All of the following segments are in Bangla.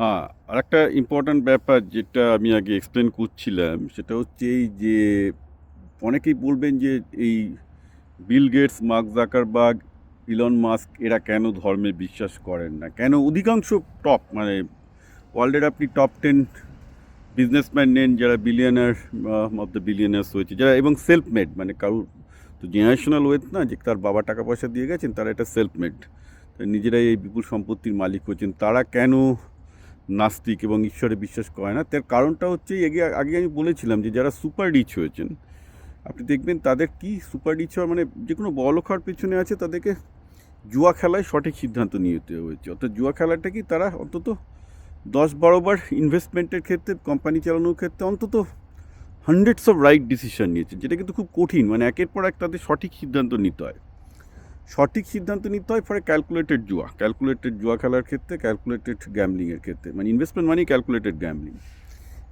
হ্যাঁ আর একটা ইম্পর্ট্যান্ট ব্যাপার যেটা আমি আগে এক্সপ্লেন করছিলাম, সেটা হচ্ছে এই যে অনেকেই বলবেন যে এই Bill Gates Mark Zuckerberg Elon Musk এরা কেন ধর্মে বিশ্বাস করেন না? কেন অধিকাংশ টপ মানে ওয়ার্ল্ডের আপনি টপ টেন বিজনেসম্যান নেন যারা বিলিয়নার অফ দ্য বিলিয়নার্স হয়েছে, যারা এবং সেলফ মেড মানে কারুর তো জেনারেশনাল ওয়েথ না, যে তার বাবা টাকা পয়সা দিয়ে গেছেন, তারা এটা সেলফ মেড নিজেরাই এই বিপুল সম্পত্তির মালিক হয়েছেন, তারা কেন নাস্তিক এবং ঈশ্বরে বিশ্বাস করে না। তার কারণটা হচ্ছে আগে আগে আমি বলেছিলাম যে যারা সুপার রিচ হয়েছেন, আপনি দেখবেন তাদের কি সুপার রিচ হওয়ার মানে যে কোনো বড় খাওয়ার পেছনে আছে, তাদেরকে জুয়া খেলায় সঠিক সিদ্ধান্ত নিতে হয়েছে। অর্থাৎ জুয়া খেলাটা কি তারা অন্তত দশ বারোবার ইনভেস্টমেন্টের ক্ষেত্রে কোম্পানি চালানোর ক্ষেত্রে অন্তত হান্ড্রেডস অফ রাইট ডিসিশন নিয়েছে, যেটা কিন্তু খুব কঠিন। মানে একের পর এক তাদের সঠিক সিদ্ধান্ত নিতে হয়। সঠিক সিদ্ধান্ত নিতে হয় ফলে ক্যালকুলেটেড জুয়া। ক্যালকুলেটেড জুয়া খেলার ক্ষেত্রে ক্যালকুলেটেড গ্যামলিংয়ের ক্ষেত্রে। মানে ইনভেস্টমেন্ট মানেই ক্যালকুলেটেড গ্যামলিং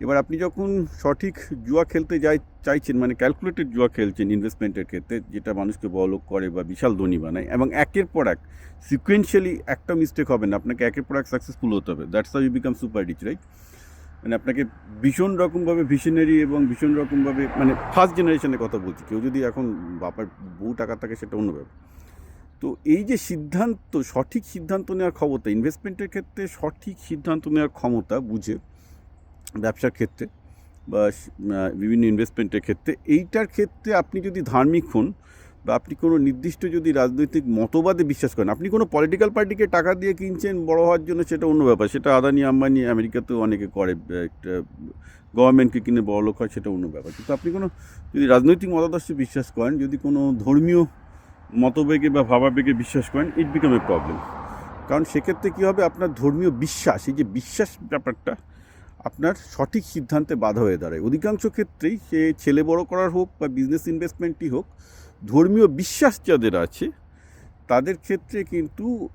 এবার আপনি যখন সঠিক জুয়া খেলতে যাই চাইছেন মানে ক্যালকুলেটেড জুয়া খেলছেন ইনভেস্টমেন্টের ক্ষেত্রে, যেটা মানুষকে বড়লোক করে বা বিশাল ধনী বানায়, এবং একের পর এক সিকুয়েন্সিয়ালি একটা মিস্টেক হবে না, আপনাকে একের পর এক সাকসেসফুল হতে হবে। That's how you become super rich right মানে আপনাকে ভীষণ রকমভাবে ভিশনারি এবং ভীষণ রকমভাবে মানে ফার্স্ট জেনারেশনের কথা বলছি। কেউ যদি এখন বাপার বউ টাকা থাকে, সেটা অন্য ব্যাপার। তো এই যে সিদ্ধান্ত, সঠিক সিদ্ধান্ত নেওয়ার ক্ষমতা ইনভেস্টমেন্টের ক্ষেত্রে সঠিক সিদ্ধান্ত নেওয়ার ক্ষমতা বুঝে ব্যবসার ক্ষেত্রে বা বিভিন্ন ইনভেস্টমেন্টের ক্ষেত্রে, এইটার ক্ষেত্রে আপনি যদি ধার্মিক হন বা আপনি কোনো নির্দিষ্ট যদি রাজনৈতিক মতবাদে বিশ্বাস করেন, আপনি কোনো পলিটিক্যাল পার্টিকে টাকা দিয়ে কিনছেন বড় হওয়ার জন্য সেটা অন্য ব্যাপার, সেটা আদানি, আম্বানি আমেরিকাতেও অনেকে করে একটা গভর্নমেন্টকে কিনে বড় লোক হয় সেটা অন্য ব্যাপার। কিন্তু আপনি কোনো যদি রাজনৈতিক মতাদর্শে বিশ্বাস করেন, যদি কোনো ধর্মীয় মতবেগে বা ভাবাবেগে বিশ্বাস করেন ইট বিকাম এ প্রবলেম কারণ সেক্ষেত্রে কী হবে? আপনার ধর্মীয় বিশ্বাস, এই যে বিশ্বাস ব্যাপারটা, আপনার সঠিক সিদ্ধান্তে বাধা হয়ে দাঁড়ায়। অধিকাংশ ক্ষেত্রেই সে ছেলে বড় করার হোক বা বিজনেস ইনভেস্টমেন্টই হোক, ধর্মীয় বিশ্বাস যাদের আছে, তাদের ক্ষেত্রে কিন্তু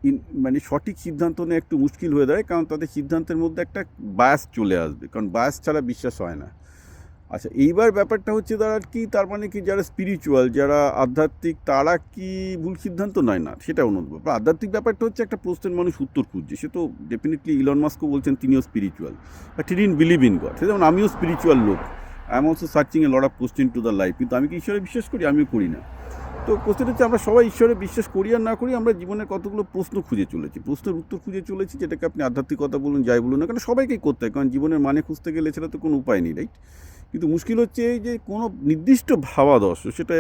মানে সঠিক সিদ্ধান্ত নেওয়া একটু মুশকিল হয়ে দাঁড়ায়, কারণ তাদের সিদ্ধান্তের মধ্যে একটা বায়াস চলে আসবে। কারণ বায়াস ছাড়া বিশ্বাস হয় না। আচ্ছা এইবার ব্যাপারটা হচ্ছে তারা কি, তার মানে কি যারা স্পিরিচুয়াল যারা আধ্যাত্মিক, তারা কি ভুল সিদ্ধান্ত নয় না? সেটা অন্য ব্যাপার আধ্যাত্মিক ব্যাপারটা হচ্ছে একটা প্রশ্নের মানুষ উত্তর খুঁজছে। সে তো ডেফিনেটলি ইলন মাস্কও বলছেন তিনিও spiritual but he believe in God সে যেমন আমিও স্পিরিচুয়াল লোক I am also searching a lot of question to the life কিন্তু আমি কি ঈশ্বরে বিশ্বাস করি? আমিও করি না। তো কোশ্চেন হচ্ছে আমরা সবাই ঈশ্বরে বিশ্বাস করি আর না করি, আমরা জীবনের কতগুলো প্রশ্ন খুঁজে চলেছি। প্রশ্নের উত্তর খুঁজে চলেছি, যেটাকে আপনি আধ্যাত্মিকতা বলুন, যাই বলুন না কারণ সবাইকেই করতে হয়, কারণ জীবনের মানে খুঁজতে গেলে সেটা তো কোনো উপায় নেই রাইট কিন্তু মুশকিল হচ্ছে এই যে কোনো নির্দিষ্ট ভাবাদর্শ, সেটা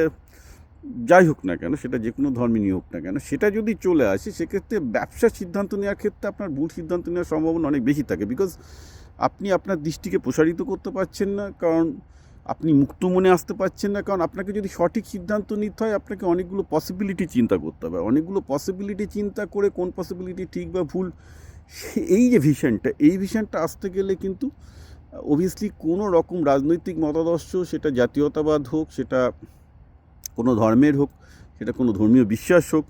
যাই হোক না কেন, সেটা যে কোনো ধর্মিনী হোক না কেন, সেটা যদি চলে আসে, সেক্ষেত্রে ব্যবসার সিদ্ধান্ত নেওয়ার ক্ষেত্রে আপনার ভুল সিদ্ধান্ত নেওয়ার সম্ভাবনা অনেক বেশি থাকে। বিকজ আপনি আপনার দৃষ্টিকে প্রসারিত করতে পারছেন না, কারণ আপনি মুক্ত মনে আসতে পারছেন না, কারণ আপনাকে যদি সঠিক সিদ্ধান্ত নিতে হয়, আপনাকে অনেকগুলো পসিবিলিটি চিন্তা করতে হবে। অনেকগুলো পসিবিলিটি চিন্তা করে কোন পসিবিলিটি ঠিক বা ভুল এই যে ভিশনটা এই ভিশনটা আসতে গেলে কিন্তু অবভিয়াসলি কোনো রকম রাজনৈতিক মতাদর্শ, সেটা জাতীয়তাবাদ হোক, সেটা কোনো ধর্মের হোক, সেটা কোনো ধর্মীয় বিশ্বাস হোক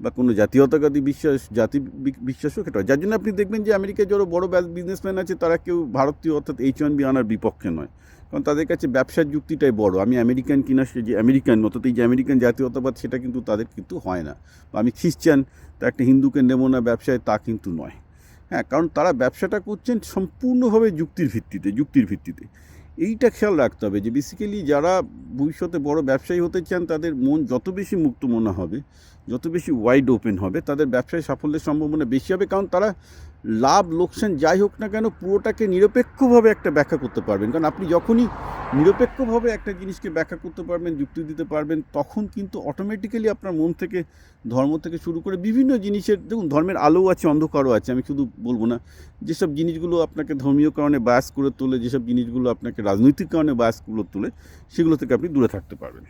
বা কোনো জাতীয়তাবাদী বিশ্বাস, জাতি বিশ্বাস হোক এটা যার জন্য আপনি দেখবেন যে আমেরিকায় যারা বড় বিজনেসম্যান আছে, তারা কেউ ভারতীয় অর্থাৎ এইচ ওয়ান বি আনার বিপক্ষে নয়। কারণ তাদের কাছে ব্যবসার যুক্তিটাই বড়। আমি আমেরিকান কিনা, সে যে আমেরিকান অর্থাৎ এই যে আমেরিকান জাতীয়তাবাদ, সেটা কিন্তু তাদের কিন্তু হয় না। বা আমি খ্রিস্টান, তা একটা হিন্দুকে নেব না ব্যবসায়, তা কিন্তু নয়। হ্যাঁ কারণ তারা ব্যবসাটা করছেন সম্পূর্ণভাবে যুক্তির ভিত্তিতে যুক্তির ভিত্তিতে। এইটা খেয়াল রাখতে হবে যে বেসিক্যালি যারা ভবিষ্যতে বড় ব্যবসায়ী হতে চান, তাদের মন যত বেশি মুক্ত মনে হবে, যত বেশি ওয়াইড ওপেন হবে, তাদের ব্যবসায় সাফল্যের সম্ভাবনা বেশি হবে। কারণ তারা লাভ, লোকসান যাই হোক না কেন পুরোটাকে নিরপেক্ষভাবে একটা ব্যাখ্যা করতে পারবেন। কারণ আপনি যখনই নিরপেক্ষভাবে একটা জিনিসকে ব্যাখ্যা করতে পারবেন, যুক্তি দিতে পারবেন, তখন কিন্তু অটোমেটিক্যালি আপনার মন থেকে, ধর্ম থেকে শুরু করে বিভিন্ন জিনিসের, দেখুন ধর্মের আলো আছে, অন্ধকারও আছে, আমি শুধু বলব না, যেসব জিনিসগুলো আপনাকে ধর্মীয় কারণে বায়াস করে তোলে, যেসব জিনিসগুলো আপনাকে রাজনৈতিক কারণে বায়াসগুলো তোলে, সেগুলো থেকে আপনি দূরে থাকতে পারবেন।